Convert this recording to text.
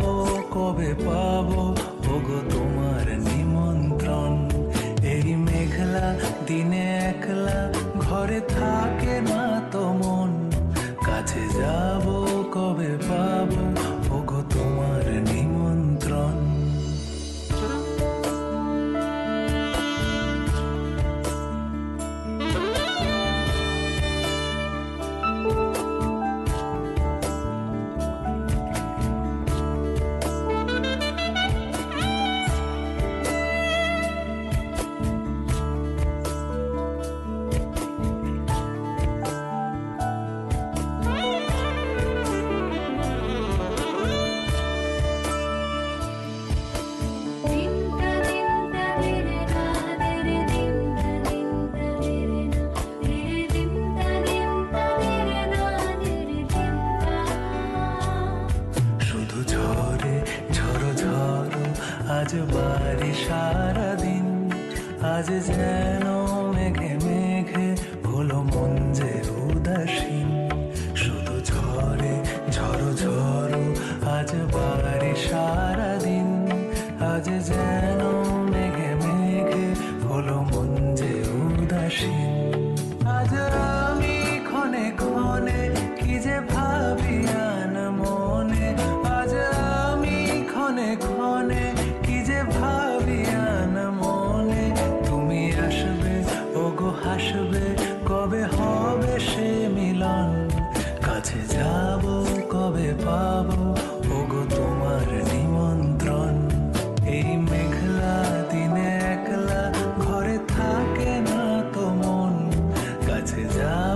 যাব কবে পাবো? ওগো তোমার আজ মারি সারাদিন আজ যেন down.